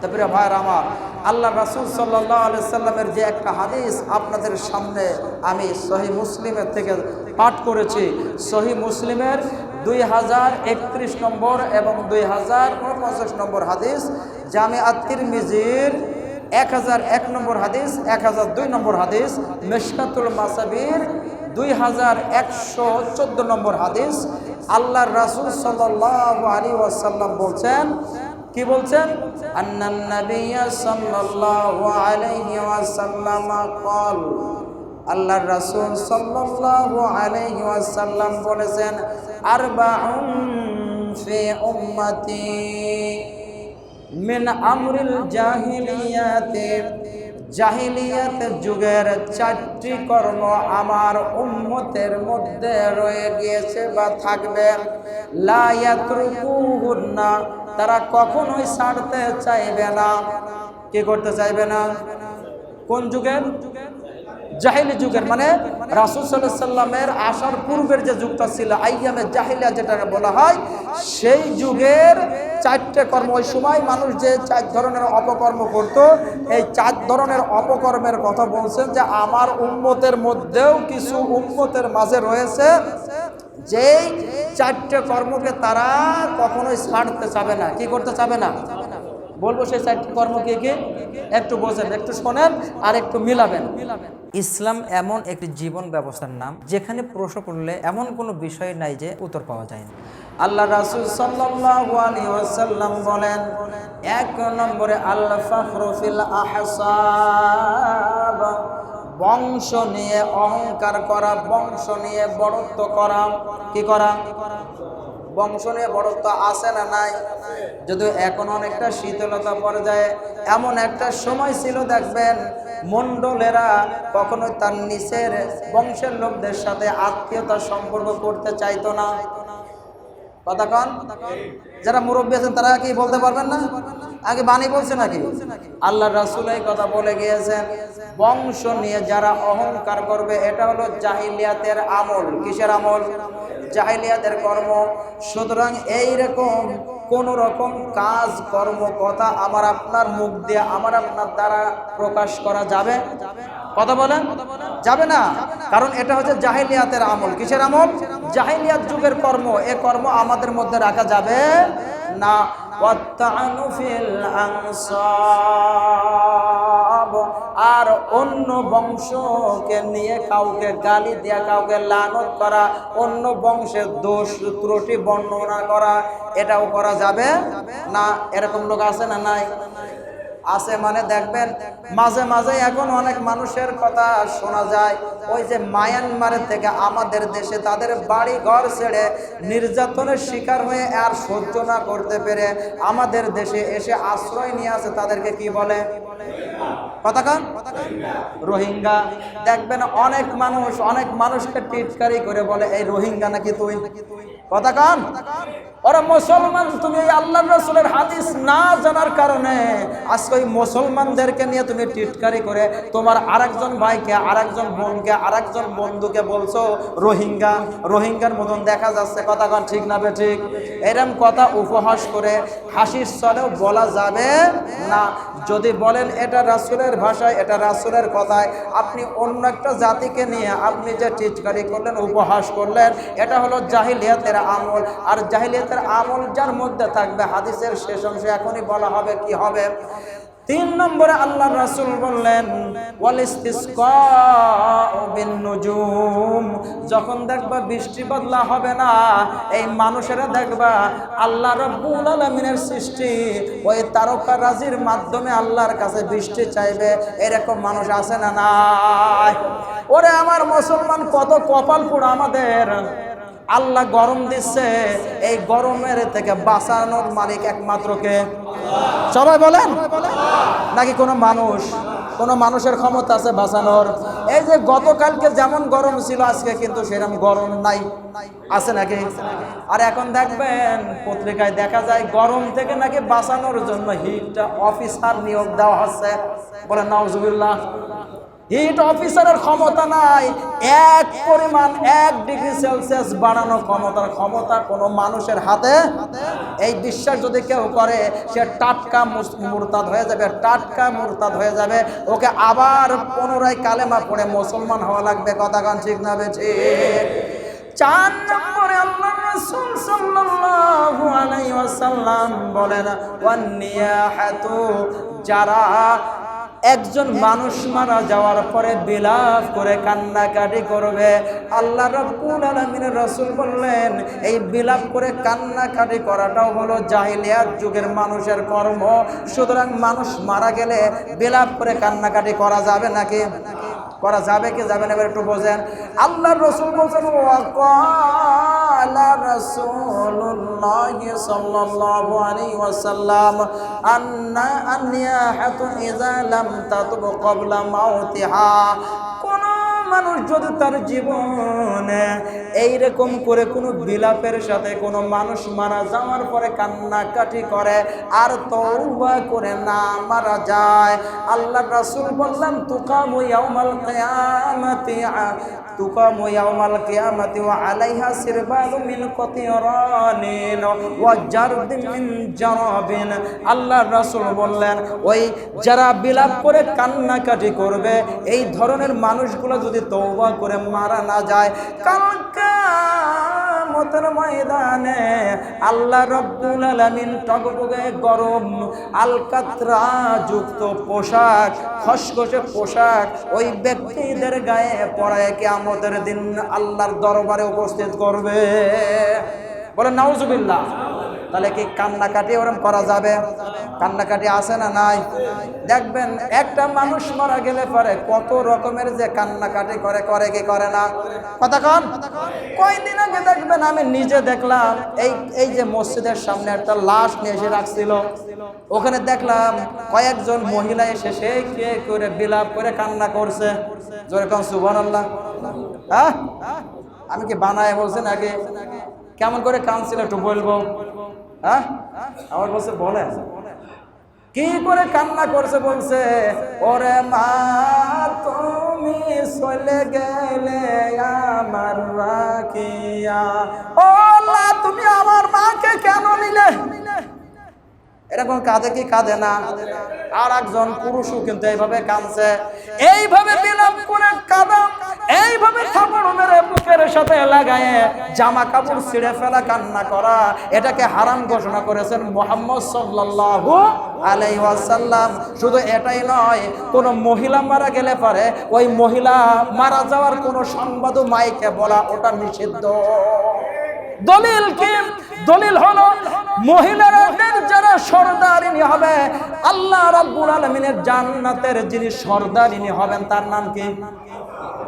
তারপরে ভাইয়ের আমার, আল্লাহ রাসুল সাল্লাহ সাল্লামের যে একটা হাদিস আপনাদের সামনে আমি সহি মুসলিমের থেকে পাঠ করেছি। সহি মুসলিমের দুই হাজার একত্রিশ নম্বর এবং দুই হাজার উনপঞ্চাশ নম্বর হাদিস জামি আত্মির মিজির এক হাজার এক নম্বর হাদিস, এক হাজার দুই নম্বর হাদিস, মেশকাতুল মাসাবির দুই হাজার একশো চোদ্দ নম্বর হাদিস। আল্লাহর রাসুল সাল্লাহ আলী ওয়াসাল্লাম বলছেন কি বলছেন? আন্নান নবিয়া সাল্লাল্লাহু আলাইহি ওয়াসাল্লাম কল আল্লাহর রাসূল সাল্লাল্লাহু আলাইহি ওয়াসাল্লাম বলেছেন, আরবাউন ফি উম্মতি মিন আমরিল জাহিলিয়াতে, জাহিলিয়াত যুগের চারটি কর্ম আমার উম্মতের মধ্যে রয়ে গিয়েছে বা থাকবে। লায়াতরুকুহুন্না তারা কখনোই ছাড়তে চাইবে না। কি করতে চাইবে না? কোন যুগের? জাহিলি যুগের। মানে রাসুল সাল্লামের আসার পূর্বের যে যুগটা ছিল, আইয়ামে জাহিলিয়া যেটা বলা হয়, সেই যুগের চারটে কর্ম। ওই সময় মানুষ যে চার ধরনের অপকর্ম করত, এই চার ধরনের অপকর্মের কথা বলছেন যে, আমার উম্মতের মধ্যেও কিছু উম্মতের মাঝে রয়েছে যেই চারটে কর্মকে তারা কখনোই ছাড়তে চাবে না। কি করতে চাবে না? বলব সেই চারটি কর্ম কি? একটু বোঝেন, একটু শোনেন আর একটু মিলাবেন। ইসলাম এমন একটি জীবন ব্যবস্থার নাম, যেখানে প্রশ্ন করলে এমন কোনো বিষয় নাই যে উত্তর পাওয়া যায় না। আল্লাহ রাসুল সাল্লাম বলেন, এক নম্বরে আল্লাহ ফখরফিল আহসাব। বংশ নিয়ে অহংকার করা, বংশ নিয়ে বড়ত্ব করা, কি করা? বংশ নিয়ে বড়ত্ব আসে না নাই? যদিও এখন অনেকটা শীতলতা পর্যায়ে এমন একটা সময় ছিল দেখবেন, মণ্ডলেরা কখনোই তার নিচের বংশের লোকদের সাথে আত্মীয়তার সম্পর্ক করতে চাইতো না। কথা কন? যারা মুরব্বী আছেন তারা কি বলতে পারবেন না? আগে বাণী বলছে নাকি? আল্লাহ রাসুল এই কথা বলে গিয়েছেন, বংশ নিয়ে যারা অহংকার করবে, এটা হলো জাহিলিয়াতের আমল। কিসের আমল? জাহিলিয়াতের কর্ম। সুতরাং এইরকম কোন রকম কাজ, কর্ম, কথা আমার আপনার মুখ দিয়ে, আমার আপনার দ্বারা প্রকাশ করা যাবে? কথা বলেন? যাবে না। কারণ এটা হচ্ছে জাহিলিয়াতের আমল। কিসের আমল? জাহিলিয়াত যুগের কর্ম। এ কর্ম আমাদের মধ্যে রাখা যাবে না। ওয়াত্তানু ফিল الأنصاب আর অন্য বংশকে নিয়ে কাউকে গালি দেয়া, কাউকে লানত করা, অন্য বংশের দোষ, ত্রুটি বর্ণনা করা, এটাও করা যাবে না? এরকম লোক আছে না নাই? আছে মানে দেখবেন, মাঝে মাঝে এখন অনেক মানুষের কথা শোনা যায়, ওই যে মায়ানমারের থেকে আমাদের দেশে তাদের বাড়ি ঘর ছেড়ে নির্যাতনের শিকার হয়ে আর সহ্য না করতে পেরে আমাদের দেশে এসে আশ্রয় নিয়ে আসে তাদেরকে কি বলে? কথাকান রোহিঙ্গা। দেখবেন অনেক মানুষ, অনেক মানুষকে টিটকারি করে বলে, এই রোহিঙ্গা নাকি তুই? কথা কান। ওরা মুসলমান, তুমি আল্লাহ রসুলের হাদিস না জানার কারণে আজকে ওই মুসলমানদেরকে নিয়ে তুমি টিটকারি করে তোমার আরেকজন ভাইকে, আরেকজন বোনকে, আরেকজন বন্ধুকে বলছো, রোহিঙ্গা, রোহিঙ্গার মতন দেখা যাচ্ছে। কথা কন, ঠিক না ঠিক? এরম কথা উপহাস করে হাসির চলেও বলা যাবে না। যদি বলেন, এটা রাসুলের ভাষায়, এটা রাসুলের কথায়, আপনি অন্য একটা জাতিকে নিয়ে আপনি যে টিটকারি করলেন, উপহাস করলেন, এটা হলো জাহিলিয়াতের আমল। আর জাহিলিয়াতের আমল যার মধ্যে থাকবে, হাদিসের শেষ অংশে এখনই বলা হবে কি হবে। তিন নম্বরে আল্লাহ রাসুল বললেন যখন দেখবা বৃষ্টি বদলা হবে না, এই মানুষেরা দেখবা আল্লাহ রব্বুল আলমিনের সৃষ্টি, ওই তারকা রাজির মাধ্যমে আল্লাহর কাছে বৃষ্টি চাইবে, এরকম মানুষ আছে না নাই? ওরে আমার মুসলমান কত কপাল পুরো আমাদের। আল্লাহ গরম দিচ্ছে, এই গরমের থেকে বাঁচানোর মালিক একমাত্র কে? সবাই বলেন? নাকি কোনো মানুষ? কোনো মানুষের ক্ষমতা আছে বাঁচানোর? এই যে গতকালকে যেমন গরম ছিল, আজকে কিন্তু সেরকম গরম নাই। আছে নাকি? আর এখন দেখবেন, পত্রিকায় দেখা যায় গরম থেকে নাকি বাঁচানোর জন্য হিট অফিসার নিয়োগ দেওয়া হচ্ছে। বলে নওজুবিল্লাহ হিট অফিসারের ক্ষমতা নাই। এক পরিমাণ এক ডিগ্রি সেলসিয়াস বাড়ানো ক্ষমতার ক্ষমতা কোনো মানুষের হাতে এই বিশ্বাস যদি কেউ করে, সে টাটকা মুরতাদ হয়ে যাবে, টাটকা মুরতাদ হয়ে যাবে। ওকে আবার পুনরায় কালেমা পড়ে মুসলমান হওয়া লাগবে। কথা গান ঠিক না বেছে চার নম্বরে আল্লাহ রাসূল সাল্লাল্লাহু আলাইহি ওয়াসাল্লাম বলেন ওয়ান্নিয়াহাতু যারা একজন মানুষ মারা যাওয়ার পরে বিলাপ করে কান্নাকাটি করবে। আল্লাহ রাব্বুল আলামিনের রাসূল বললেন, এই বিলাপ করে কান্নাকাটি করাটাও হলো জাহিলিয়াত যুগের মানুষের কর্ম। সুতরাং মানুষ মারা গেলে বিলাপ করে কান্নাকাটি করা যাবে নাকি? করা যাবে কি যাবে না? একটু বোঝেন। আল্লাহ রসুল বলছেন قال رسول الله صلى الله عليه وسلم أن الرياحة إذا لم تطب قبل موتها মানুষ যদি তার জীবনে এইরকম করে কোনো বিলাপের সাথে কোনো মানুষ মারা যাওয়ার পরে কান্নাকাটি করে, আর তৌবা করে না মারা যায় আল্লাহ রাসূল বললেন, তুকামু ইয়াউমাল কিয়ামাতি ওয়া আলাইহা সিরবালু মিন কতিরানিন ওয়া জারদিন মিন জারাবিন। আল্লাহ রাসূল বললেন, ওই যারা বিলাপ করে কান্নাকাটি করবে, এই ধরনের মানুষগুলো যদি তৌবা করে মারা না যায়। কালকা মতের ময়দানে আল্লাহ রব্বুল আলামিন টগটগে গরম আলকাতরা যুক্ত পোশাক, খসখসে পোশাক ওই ব্যক্তিদের গায়ে পড়ায় কিয়ামতের দিন আল্লাহর দরবারে উপস্থিত করবে। বলে নাউজুবিল্লাহ। তাহলে কি কান্নাকাটি ওরম করা যাবে? কান্নাকাটি আছে না নাই? দেখবেন, একটা মানুষ মারা গেলে পরে কত রকমের যে কান্নাকাটি করে করে কি করে না? কথা কন? কয়দিন আগে দেখবেন আমি নিজে দেখলাম, এই এই যে মসজিদের সামনে একটা লাশ নিয়ে এসে রাখছিল। ওখানে দেখলাম কয়েকজন মহিলা এসে সেই কে করে বিলাপ করে কান্না করছে। জোরে কম সুবহান আল্লাহ হ্যাঁ আমি কি বানায় বলছি নাকি? কেমন করে কানছিল একটু বলব। হ্যাঁ? আমার বলছে বলে কি করে কান্না করছে? বলছে, ওরে মা, তুমি চলে গেলে আমার রাখিয়া। ও আল্লাহ, তুমি আমার মাকে কেন নিলে? এরকম কাঁদে কি কাঁদে না? আর একজন পুরুষও কিন্তু এইভাবে কাঁদছে। এইভাবে বিলাপ করে কাঁদাম এইভাবে থাপড় মেরে বুকের সাথে লাগায় জামা কাপড় ছিঁড়ে ফেলা, কান্না করা, এটাকে হারাম ঘোষণা করেছেন মোহাম্মদ সাল্লাল্লাহু আলাইহি ওয়াসাল্লাম। শুধু এটাই নয়, কোন মহিলা মারা গেলে পারে, ওই মহিলা মারা যাওয়ার কোনো সংবাদও মাইকে বলা ওটা নিষিদ্ধ। দলিল কি? দলিল হলো মহিলাদের যারা সর্দারিনী হবে, আল্লাহ রাব্বুল আলামিনের জান্নাতের যিনি সর্দারিনী হবেন, তার নাম কি?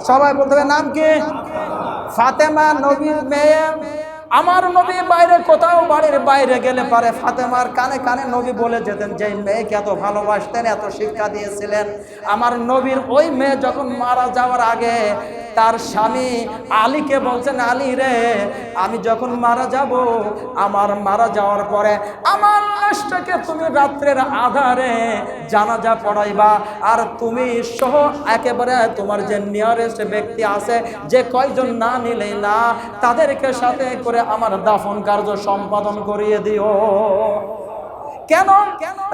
সবাই বলতে হবে, নাম কি? ফাতেমা নবীর মেয়ে। আমার নবী বাইরে কোথাও বাড়ির বাইরে গেলে পারে। ফাতেমার কানে কানে নবী বলে যেতেন যে মেয়েকে এত ভালোবাসতেন, এত শিক্ষা দিয়েছিলেন, আমার নবীর ওই মেয়ে যখন মারা যাওয়ার আগে তার স্বামী আলীকে বলছেন, আলী রে, আমি যখন মারা যাব, আমার মারা যাওয়ার পরে আমার লাশটাকে তুমি রাত্রের আধারে জানাজা পড়াইবা। আর তুমি সহ একেবারে তোমার যে নিয়ারেস্ট ব্যক্তি আছে, যে কয়জন না নিলেই না, তাদেরকে সাথে করে আমার দাফন কার্য সম্পাদন করিয়ে দিও। কেন?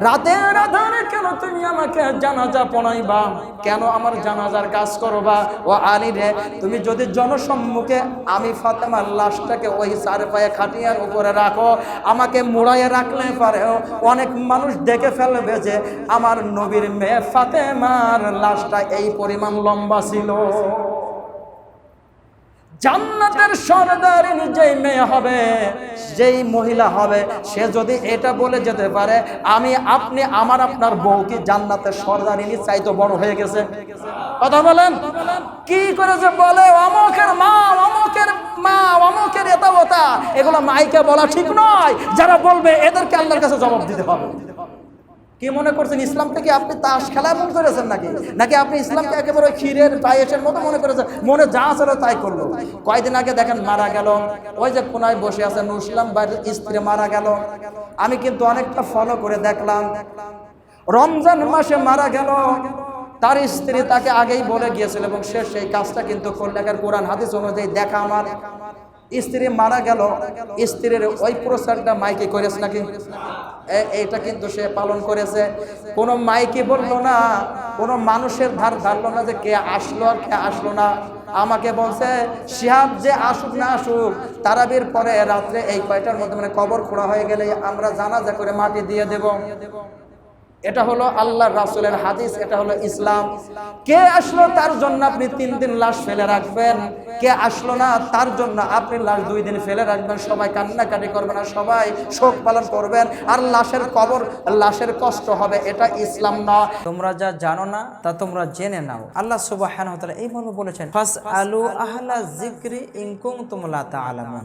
রাতের আধারে কেন তুমি আমাকে জানাজা পড়াইবা? কেন আমার জানাজার কাজ করবা? ও আলী রে, তুমি যদি জনসম্মুখে আমি ফাতেমার লাশটাকে ওই চার পায়ে খাটিয়ার উপরে রাখো, আমাকে মুড়াইয়ে রাখলে পারেও অনেক মানুষ দেখে ফেলবে যে আমার নবীর মেয়ে ফাতেমার লাশটা এই পরিমাণ লম্বা ছিল। জান্নাতের সরদারিনী যেই মেয়ে হবে, যেই মহিলা হবে, সে যদি এটা বলে যেতে পারে, আমি, আপনি, আমার, আপনার বউ কি জান্নাতের সরদারিনী চাইতো বড় হয়ে গেছে? কথা বলেন? কি করে যে বলে, অমকের মা অমকের মা, অমকের এটা ওটা এগুলো মাইকে বলা ঠিক নয়। যারা বলবে, এদেরকে আল্লাহর কাছে জবাব দিতে হবে। কি মনে করছেন, ইসলামকে কি আপনি তাস খেলা মনে করেছেন নাকি? নাকি আপনি ইসলামকে একেবারে ক্ষীরের পায়েসের মতো মনে করেছেন? মনে যা ছিল তাই করল। কয়দিন আগে দেখেন মারা গেল। ওই যে কোনায় বসে আছে নুসলাম বাড়ির স্ত্রী মারা গেল। আমি কিন্তু অনেকটা ফলো করে দেখলাম। রমজান মাসে মারা গেল। তার স্ত্রী তাকে আগেই বলে গিয়েছিল এবং সে সেই কাজটা কিন্তু করলেখার কোরআন হাদিস অনুযায়ী দেখা আমার। স্ত্রী মারা গেল, স্ত্রীর ওই প্রচারটা মাইকে করেছে নাকি? এ- এইটা কিন্তু সে পালন করেছে। কোনো মাইকে বলল না, কোনো মানুষের ধার ধারলো না যে কে আসলো আর কে আসলো না। আমাকে বলছে, শিহাব যে আসুক না আসুক, তারাবির পরে রাত্রে এই কয়টার মধ্যে মানে কবর খোঁড়া হয়ে গেলে আমরা জানাজা করে মাটি দিয়ে দেব। এটা হলো আল্লাহ রাসুলের হাদিস, এটা হলো ইসলাম। কে আসলো তার জন্য আপনি তিন দিন লাশ ফেলে রাখবেন? কে আসলো না তার জন্য আপনি লাশ দুই দিন ফেলে রাখবেন? সবাই কান্নাকাটি করবেন আর সবাই শোক পালন করবেন। আর লাশের কবর, লাশের কষ্ট হবে, এটা ইসলাম না। তোমরা যা জানো না, তা তোমরা জেনে নাও। আল্লাহ সুবাহ এই মর্মে বলেছেন ফাস আলু আহলা জিক্রি ইনকুম তোমলা তা আলামুন